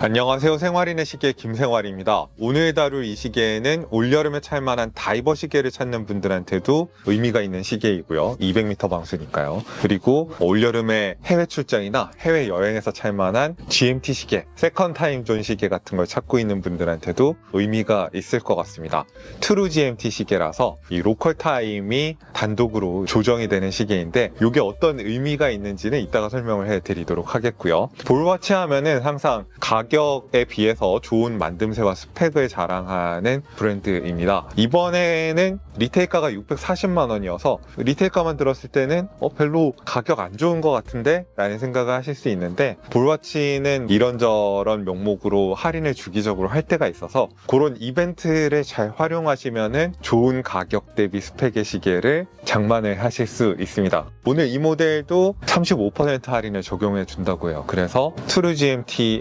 안녕하세요. 생활인의 시계 김생활입니다. 오늘 다룰 이 시계는 올여름에 찰만한 다이버 시계를 찾는 분들한테도 의미가 있는 시계이고요. 200m 방수니까요. 그리고 올여름에 해외 출장이나 해외 여행에서 찰만한 GMT 시계, 세컨 타임 존 시계 같은 걸 찾고 있는 분들한테도 의미가 있을 것 같습니다. 트루 GMT 시계라서 이 로컬 타임이 단독으로 조정이 되는 시계인데 이게 어떤 의미가 있는지는 이따가 설명을 해드리도록 하겠고요. 볼워치 하면은 항상 가격 에 비해서 좋은 만듦새와 스펙을 자랑하는 브랜드입니다. 이번에는 리테일가가 640만 원이어서 리테일가만 들었을 때는 어, 별로 가격 안 좋은 것 같은데 라는 생각을 하실 수 있는데 볼워치는 이런저런 명목으로 할인을 주기적으로 할 때가 있어서 그런 이벤트를 잘 활용하시면은 좋은 가격 대비 스펙의 시계를 장만을 하실 수 있습니다. 오늘 이 모델도 35% 할인을 적용해 준다고 해요. 그래서 트루 GMT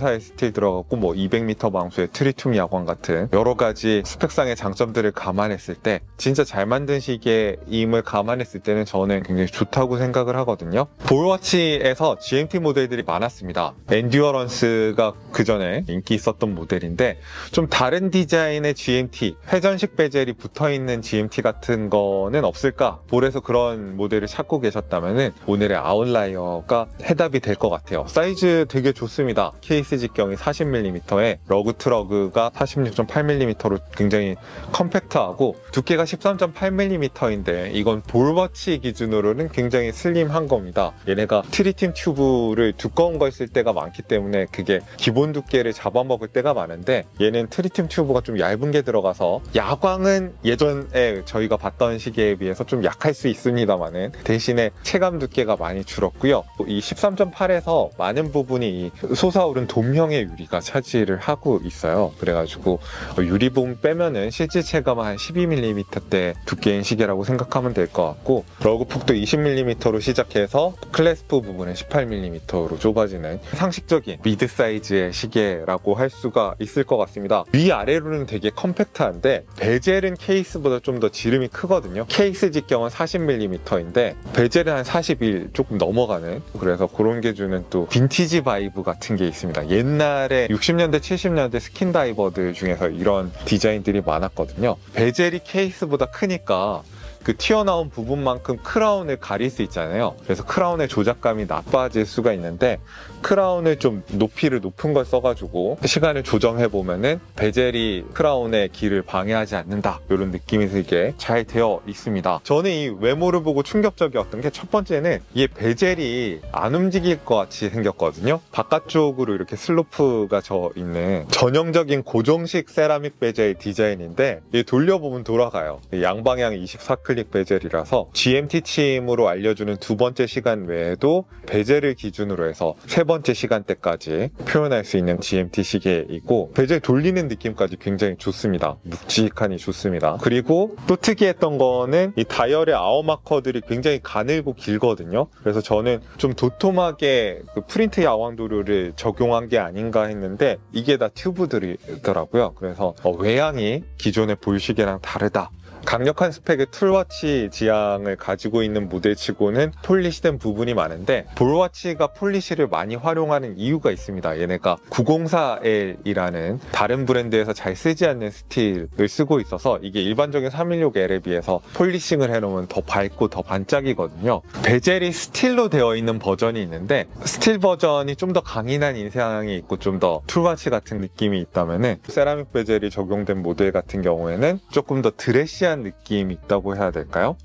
에 904의 스틸 들어갔고 뭐 200m 방수의 트리툼 야광 같은 여러 가지 스펙상의 장점들을 감안했을 때 진짜 잘 만든 시계임을 감안했을 때는 저는 굉장히 좋다고 생각을 하거든요. 볼워치에서 GMT 모델들이 많았습니다. 엔듀어런스가 그 전에 인기 있었던 모델인데 좀 다른 디자인의 GMT, 회전식 베젤이 붙어 있는 GMT 같은 거는 없을까? 볼에서 그런 모델을 찾고 계셨다면은 오늘의 아웃라이어가 해답이 될 것 같아요. 사이즈 되게 좋습니다. 케이스 직경이 40mm에 러그 트러그가 46.8mm로 굉장히 컴팩트하고 두께가 13.8mm인데 이건 볼워치 기준으로는 굉장히 슬림한 겁니다. 얘네가 트리팀 튜브를 두꺼운 걸 쓸 때가 많기 때문에 그게 기본 두께를 잡아먹을 때가 많은데 얘는 트리팀 튜브가 좀 얇은 게 들어가서 야광은 예전에 저희가 봤던 시계에 비해서 좀 약할 수 있습니다만은 대신에 체감 두께가 많이 줄었고요. 이 13.8에서 많은 부분이 이 솟아오른 돔형의 유리가 차지를 하고 있어요. 그래가지고 유리 부분 빼면은 실제 체감은 한 12mm 대 두께인 시계라고 생각하면 될 것 같고 러그 폭도 20mm로 시작해서 클래스프 부분은 18mm로 좁아지는 상식적인 미드 사이즈의 시계라고 할 수가 있을 것 같습니다. 위아래로는 되게 컴팩트한데 베젤은 케이스보다 좀 더 지름이 크거든요. 케이스 직경은 40mm인데 베젤은 한 41 조금 넘어가는 그래서 그런 게 주는 또 빈티지 바이브 같은 게 있습니다. 옛날에 60년대 70년대 스킨 다이버들 중에서 이런 디자인들이 많았거든요. 베젤이 케이스 보다 크니까 그 튀어나온 부분만큼 크라운을 가릴 수 있잖아요. 그래서 크라운의 조작감이 나빠질 수가 있는데 크라운을 좀 높이를 높은 걸 써가지고 시간을 조정해 보면은 베젤이 크라운의 길을 방해하지 않는다 이런 느낌이 들게 잘 되어 있습니다. 저는 이 외모를 보고 충격적이었던 게 첫 번째는 이 베젤이 안 움직일 것 같이 생겼거든요. 바깥쪽으로 이렇게 슬로프가 져 있는 전형적인 고정식 세라믹 베젤 디자인인데 이 돌려보면 돌아가요. 양방향 24 클릭 베젤이라서 GMT 침으로 알려주는 두 번째 시간 외에도 베젤을 기준으로 해서 세 번째 시간대까지 표현할 수 있는 GMT 시계이고 베젤 돌리는 느낌까지 굉장히 좋습니다. 묵직하니 좋습니다. 그리고 또 특이했던 거는 이 다이얼의 아워 마커들이 굉장히 가늘고 길거든요. 그래서 저는 좀 도톰하게 그 프린트 야광 도료를 적용한 게 아닌가 했는데 이게 다 튜브들이더라고요. 그래서 어, 외양이 기존의 볼시계랑 다르다. 강력한 스펙의 툴워치 지향을 가지고 있는 모델치고는 폴리시된 부분이 많은데 볼워치가 폴리시를 많이 활용하는 이유가 있습니다. 얘네가 904L이라는 다른 브랜드에서 잘 쓰지 않는 스틸을 쓰고 있어서 이게 일반적인 316L에 비해서 폴리싱을 해놓으면 더 밝고 더 반짝이거든요. 베젤이 스틸로 되어 있는 버전이 있는데 스틸 버전이 좀 더 강인한 인상이 있고 좀 더 툴워치 같은 느낌이 있다면은 세라믹 베젤이 적용된 모델 같은 경우에는 조금 더 드레시 한 느낌이 있다고 해야 될까요?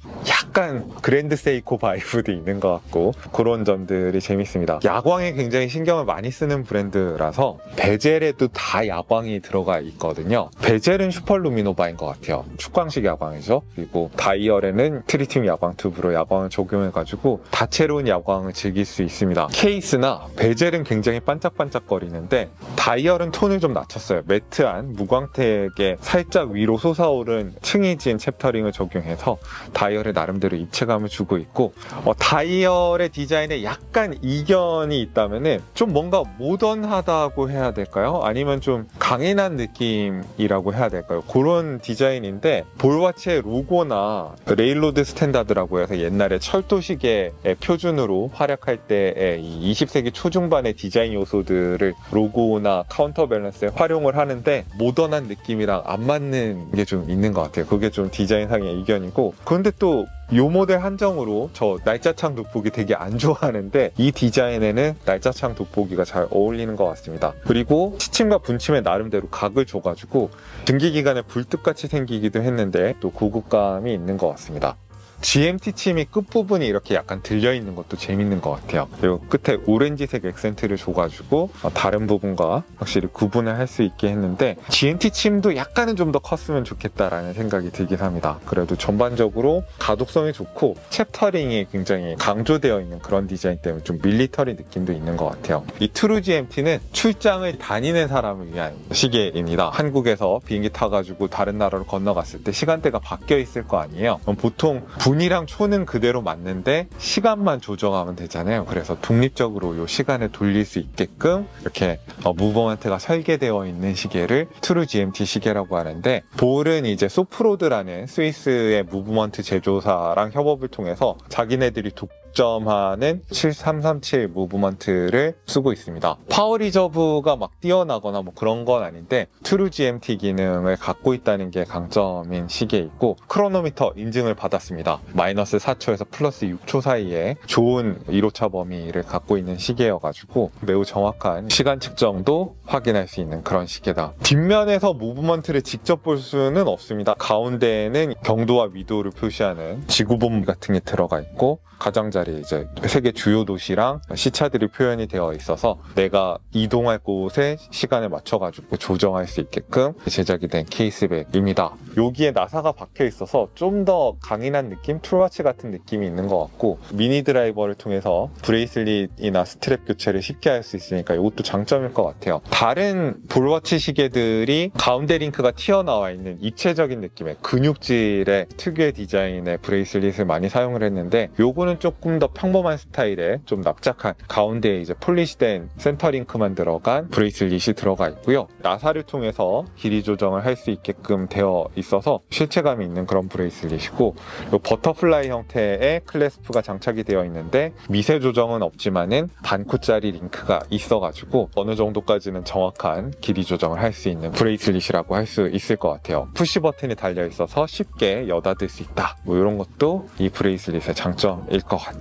약간 그랜드 세이코 바이브도 있는 것 같고 그런 점들이 재밌습니다. 야광에 굉장히 신경을 많이 쓰는 브랜드라서 베젤에도 다 야광이 들어가 있거든요. 베젤은 슈퍼루미노바인 것 같아요. 축광식 야광이죠. 그리고 다이얼에는 트리튬 야광 튜브로 야광을 적용해가지고 다채로운 야광을 즐길 수 있습니다. 케이스나 베젤은 굉장히 반짝반짝거리는데 다이얼은 톤을 좀 낮췄어요. 매트한 무광택에 살짝 위로 솟아오른 층이 진 챕터링을 적용해서 다이얼에 나름대로 나름대로 입체감을 주고 있고 어, 다이얼의 디자인에 약간 이견이 있다면은 좀 뭔가 모던하다고 해야 될까요? 아니면 좀 강인한 느낌이라고 해야 될까요? 그런 디자인인데 볼와치의 로고나 레일로드 스탠다드라고 해서 옛날에 철도 시계의 표준으로 활약할 때의 이 20세기 초중반의 디자인 요소들을 로고나 카운터 밸런스에 활용을 하는데 모던한 느낌이랑 안 맞는 게 좀 있는 것 같아요. 그게 좀 디자인상의 이견이고 그런데 또요 모델 한정으로 저 날짜창 돋보기 되게 안 좋아하는데 이 디자인에는 날짜창 돋보기가 잘 어울리는 것 같습니다. 그리고 시침과 분침에 나름대로 각을 줘가지고 증기기관에 불뚝같이 생기기도 했는데 또 고급감이 있는 것 같습니다. GMT 침이 끝부분이 이렇게 약간 들려있는 것도 재밌는 것 같아요. 그리고 끝에 오렌지색 액센트를 줘가지고 어, 다른 부분과 확실히 구분을 할 수 있게 했는데 GMT 침도 약간은 좀 더 컸으면 좋겠다라는 생각이 들긴 합니다. 그래도 전반적으로 가독성이 좋고 챕터링이 굉장히 강조되어 있는 그런 디자인 때문에 좀 밀리터리 느낌도 있는 것 같아요. 이 트루 GMT는 출장을 다니는 사람을 위한 시계입니다. 한국에서 비행기 타가지고 다른 나라로 건너갔을 때 시간대가 바뀌어 있을 거 아니에요. 보통 분이랑 초는 그대로 맞는데 시간만 조정하면 되잖아요. 그래서 독립적으로 이 시간을 돌릴 수 있게끔 이렇게 어, 무브먼트가 설계되어 있는 시계를 트루 GMT 시계라고 하는데 볼은 이제 소프로드라는 스위스의 무브먼트 제조사랑 협업을 통해서 자기네들이 독 점하는 7337 무브먼트를 쓰고 있습니다. 파워 리저브가 막 뛰어나거나 뭐 그런 건 아닌데 트루 GMT 기능을 갖고 있다는 게 강점인 시계이고 크로노미터 인증을 받았습니다. 마이너스 4초에서 플러스 6초 사이에 좋은 1호차 범위를 갖고 있는 시계여가지고 매우 정확한 시간 측정도 확인할 수 있는 그런 시계다. 뒷면에서 무브먼트를 직접 볼 수는 없습니다. 가운데에는 경도와 위도를 표시하는 지구본 같은 게 들어가 있고 가장자리 이제 세계 주요 도시랑 시차들이 표현이 되어 있어서 내가 이동할 곳에 시간을 맞춰가지고 조정할 수 있게끔 제작이 된 케이스백입니다. 여기에 나사가 박혀 있어서 좀 더 강인한 느낌, 툴와치 같은 느낌이 있는 것 같고 미니 드라이버를 통해서 브레이슬릿이나 스트랩 교체를 쉽게 할 수 있으니까 이것도 장점일 것 같아요. 다른 볼워치 시계들이 가운데 링크가 튀어나와 있는 입체적인 느낌의 근육질의 특유의 디자인의 브레이슬릿을 많이 사용을 했는데 요거는 조금 더 평범한 스타일의 좀 납작한 가운데에 이제 폴리시된 센터 링크만 들어간 브레이슬릿이 들어가 있고요. 나사를 통해서 길이 조정을 할 수 있게끔 되어 있어서 실체감이 있는 그런 브레이슬릿이고 요 버터플라이 형태의 클래스프가 장착이 되어 있는데 미세 조정은 없지만은 반코짜리 링크가 있어가지고 어느 정도까지는 정확한 길이 조정을 할 수 있는 브레이슬릿이라고 할 수 있을 것 같아요. 푸시 버튼이 달려 있어서 쉽게 여닫을 수 있다. 뭐 이런 것도 이 브레이슬릿의 장점일 것 같아요.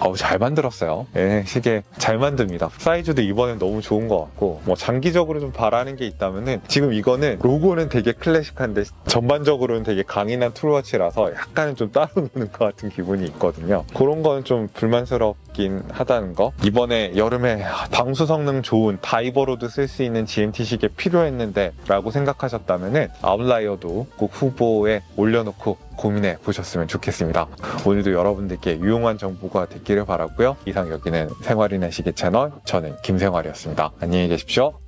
어우 잘 만들었어요. 예, 시계 잘 만듭니다. 사이즈도 이번엔 너무 좋은 것 같고 뭐 장기적으로 좀 바라는 게 있다면은 지금 이거는 로고는 되게 클래식한데 전반적으로는 되게 강인한 툴워치라서 약간은 좀 따로 노는 것 같은 기분이 있거든요. 그런 거는 좀 불만스럽긴 하다는 거. 이번에 여름에 방수 성능 좋은 다이버로도 쓸 수 있는 GMT 시계 필요했는데 라고 생각하셨다면은 아웃라이어도 꼭 후보에 올려놓고 고민해 보셨으면 좋겠습니다. 오늘도 여러분들께 유용한 정보가 됐기를 바라고요. 이상 여기는 생활인의 시계 채널 저는 김생활이었습니다. 안녕히 계십시오.